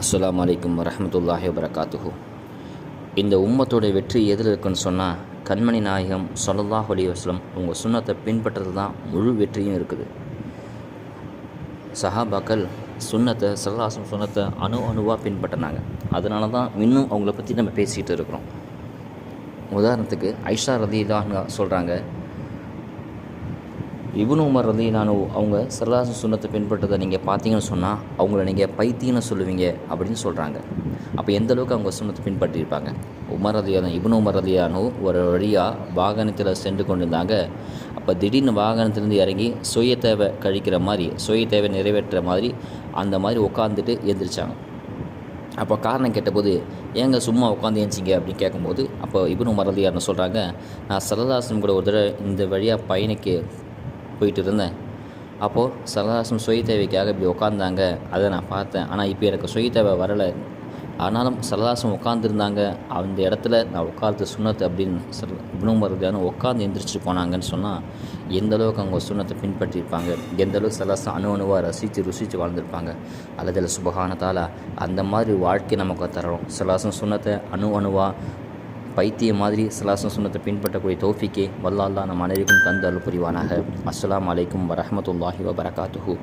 அஸ்லாம் வலைக்கம் வரமத்துல்லாஹி வபரகாத்துஹு இந்த உம்மத்தோட வெற்றி எதில் இருக்குன்னு சொன்னால் கண்மணி நாயகம் ஸல்லல்லாஹு அலைஹி வஸ்லம் உங்கள் சுண்ணத்தை பின்பற்றுறது தான் முழு வெற்றியும் இருக்குது. சஹாபாக்கள் சுண்ணத்தை சல்லாசம் சுண்ணத்தை அணு அணுவாக பின்பற்றினாங்க. அதனால தான் இன்னும் அவங்கள பற்றி நம்ம பேசிகிட்டு இருக்கிறோம். உதாரணத்துக்கு ஐஷா ரதிலான்னு சொல்கிறாங்க இபுன் உமர் ரலியல்லாஹு அவங்க சல்லாசம் சுண்ணத்தை பின்பற்றதை நீங்கள் பார்த்தீங்கன்னு சொன்னால் அவங்கள நீங்கள் பைத்தியம்னு சொல்லுவீங்க அப்படின்னு சொல்கிறாங்க அப்போ எந்த அளவுக்கு அவங்க சுண்ணத்தை பின்பற்றியிருப்பாங்க? உமர் ரதியான இபுன் உமர் ரலியானு ஒரு வழியாக வாகனத்தில் சென்று கொண்டிருந்தாங்க. அப்போ திடீர்னு வாகனத்திலேருந்து இறங்கி சுய தேவை கழிக்கிற மாதிரி சுய தேவை நிறைவேற்றுற மாதிரி அந்த மாதிரி உட்காந்துட்டு எந்திரிச்சாங்க. அப்போ காரணம் கேட்டபோது ஏங்க சும்மா உட்காந்து ஏஞ்சிங்க அப்படின்னு கேட்கும்போது அப்போ இப்னு உமர் சொல்கிறாங்க நான் சரதாசன் கூட ஒரு தடவை இந்த வழியாக பயணிக்கு போயிட்டு இருந்தேன் அப்போது சரதாசம் சுய தேவைக்காக இப்படி உட்காந்தாங்க அதை நான் பார்த்தேன். ஆனால் இப்போ எனக்கு சுய தேவை வரலை. ஆனாலும் சரதாசம் உட்காந்துருந்தாங்க அந்த இடத்துல நான் உட்காந்து சுண்ணத்து அப்படின்னு சர் இப்னுமருதான உட்காந்து எந்திரிச்சு போனாங்கன்னு சொன்னால் எந்த அளவுக்கு அவங்க சுண்ணத்தை பின்பற்றியிருப்பாங்க எந்த அளவுக்கு சரதாசம் அணு அணுவாக ரசித்து ருசித்து வாழ்ந்திருப்பாங்க? அல்லதில் சுபகானத்தால் அந்த மாதிரி வாழ்க்கை நமக்கு தரோம் சரதாசம் சுண்ணத்தை அணு அணுவாக பைத்திய மாதிரி சலாசம் சுனத்தை பின்பற்றக்கூடிய தோஃபிக்கே வல்லால்லா நம் அனைவருக்கும் தந்து அருள் புரிவானாக. அஸ்லாம் அலைக்கும் வரமத்துல்லாஹி வபரகாத்துஹூ.